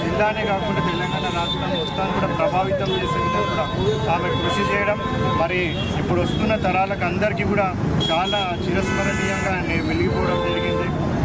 జిల్లానే కాకుండా తెలంగాణ రాష్ట్రం మొత్తాన్ని కూడా ప్రభావితం చేసే విధంగా కూడా ఆమె కృషి చేయడం మరి ఇప్పుడు వస్తున్న తరాలకు అందరికీ కూడా చాలా చిరస్మరణీయంగా వెలిగిపోవడం జరిగింది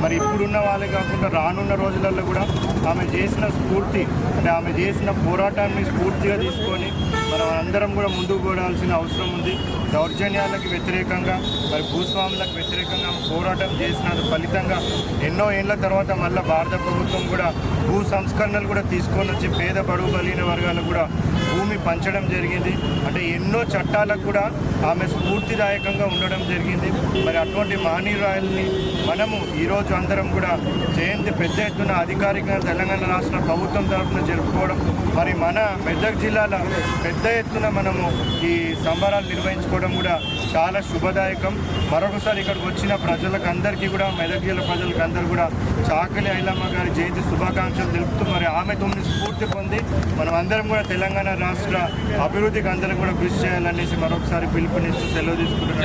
మరి ఇప్పుడున్న వాళ్ళే కాకుండా రానున్న రోజులలో కూడా ఆమె చేసిన స్ఫూర్తి అంటే ఆమె చేసిన పోరాటాన్ని స్ఫూర్తిగా తీసుకొని మనం అందరం కూడా ముందుకు పోవాల్సిన అవసరం ఉంది. దౌర్జన్యాలకు వ్యతిరేకంగా మరి భూస్వాములకు వ్యతిరేకంగా ఆమె పోరాటం చేసిన ఫలితంగా ఎన్నో ఏళ్ళ తర్వాత మళ్ళీ భారత ప్రభుత్వం కూడా భూ సంస్కరణలు కూడా తీసుకొని వచ్చి పేద బడుగు బలిన వర్గాలకు కూడా భూమి పంచడం జరిగింది. అంటే ఎన్నో చట్టాలకు కూడా ఆమె స్ఫూర్తిదాయకంగా ఉండడం జరిగింది. మరి అటువంటి మహనీయురాయల్ని మనము ఈరోజు అందరం కూడా జయంతి పెద్ద ఎత్తున అధికారికంగా తెలంగాణ రాష్ట్ర ప్రభుత్వం తరఫున జరుపుకోవడం మరి మన మెదక్ జిల్లాలో పెద్ద ఎత్తున మనము ఈ సంబరాలు నిర్వహించుకోవడం కూడా చాలా శుభదాయకం. మరొకసారి ఇక్కడికి వచ్చిన ప్రజలకు అందరికీ కూడా మెదక్ జిల్లా ప్రజలకు అందరూ కూడా చాకలి ఐలమ్మ గారి జయంతి శుభాకాంక్షలు తెలుపుతూ మరి ఆమె తొమ్మిది స్ఫూర్తి పొంది మనం అందరం కూడా తెలంగాణ రాష్ట్ర అభివృద్ధికి అందరం కూడా కృషి చేయాలనేసి మరొకసారి పిలుపునిస్తూ సెలవు తీసుకుంటున్నాను.